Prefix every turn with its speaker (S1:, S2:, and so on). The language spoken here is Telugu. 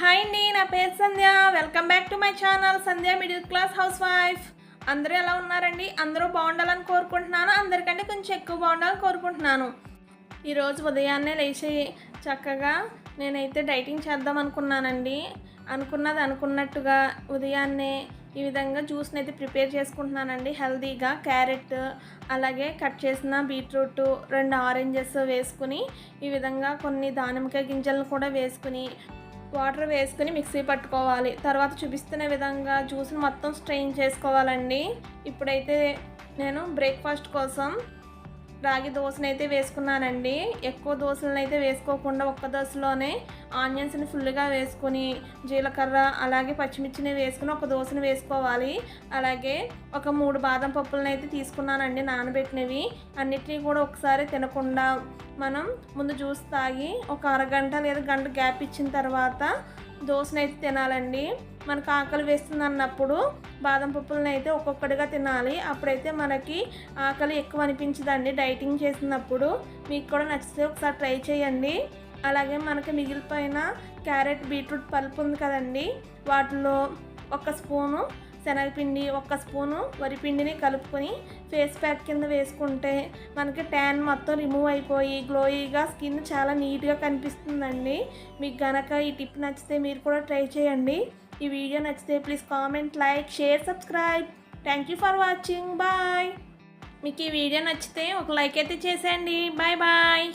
S1: హాయ్ అండి నా పేరు Sandhya welcome back to my channel Sandhya middle class house wife అందరూ ఎలా ఉన్నారండి? అందరూ బాగుండాలని కోరుకుంటున్నాను. అందరికంటే కొంచెం ఎక్కువ బాగుండాలని కోరుకుంటున్నాను. ఈరోజు ఉదయాన్నే లేచి చక్కగా నేనైతే డైటింగ్ చేద్దాం అనుకున్నానండి. అనుకున్నది అనుకున్నట్టుగా ఉదయాన్నే ఈ విధంగా జ్యూస్ని అయితే ప్రిపేర్ చేసుకుంటున్నానండి. హెల్దీగా క్యారెట్ అలాగే కట్ చేసిన బీట్రూట్ రెండు ఆరెంజెస్ వేసుకుని ఈ విధంగా కొన్ని దానిమ్మకాయ గింజలను కూడా వేసుకుని వాటర్ వేసుకుని మిక్సీ పట్టుకోవాలి. తర్వాత చూపిస్తున్న విధంగా జ్యూస్ని మొత్తం స్ట్రెయిన్ చేసుకోవాలండి. ఇప్పుడైతే నేను బ్రేక్ఫాస్ట్ కోసం రాగి దోశను అయితే వేసుకున్నానండి. ఎక్కువ దోశలను అయితే వేసుకోకుండా ఒక్క దోశలోనే ఆనియన్స్ని ఫుల్గా వేసుకొని జీలకర్ర అలాగే పచ్చిమిర్చిని వేసుకుని ఒక దోశను వేసుకోవాలి. అలాగే ఒక మూడు బాదం పప్పులను అయితే తీసుకున్నానండి నానబెట్టినవి. అన్నిటినీ కూడా ఒకసారి తినకుండా మనం ముందు జ్యూస్ తాగి ఒక అరగంట లేదా గంట గ్యాప్ ఇచ్చిన తర్వాత దోశను అయితే తినాలండి. మనకు ఆకలి వేస్తుంది అన్నప్పుడు బాదం పప్పులను అయితే ఒక్కొక్కటిగా తినాలి. అప్పుడైతే మనకి ఆకలి ఎక్కువ అనిపించదండి డైటింగ్ చేసినప్పుడు. మీకు కూడా నచ్చితే ఒకసారి ట్రై చేయండి. అలాగే మనకి మిగిలిపోయిన క్యారెట్ బీట్రూట్ పల్పు ఉంది కదండి. వాటిలో ఒక స్పూను శనగపిండి ఒక్క స్పూను వరిపిండిని కలుపుకొని ఫేస్ ప్యాక్ కింద వేసుకుంటే మనకి ట్యాన్ మొత్తం రిమూవ్ అయిపోయి గ్లోయీగా స్కిన్ చాలా నీట్గా కనిపిస్తుందండి. మీకు గనక ఈ టిప్ నచ్చితే మీరు కూడా ట్రై చేయండి. ఈ వీడియో నచ్చితే please comment like share subscribe thank you for watching bye మీకు ఈ వీడియో నచ్చితే ఒక లైక్ అయితే చేసేయండి. Bye bye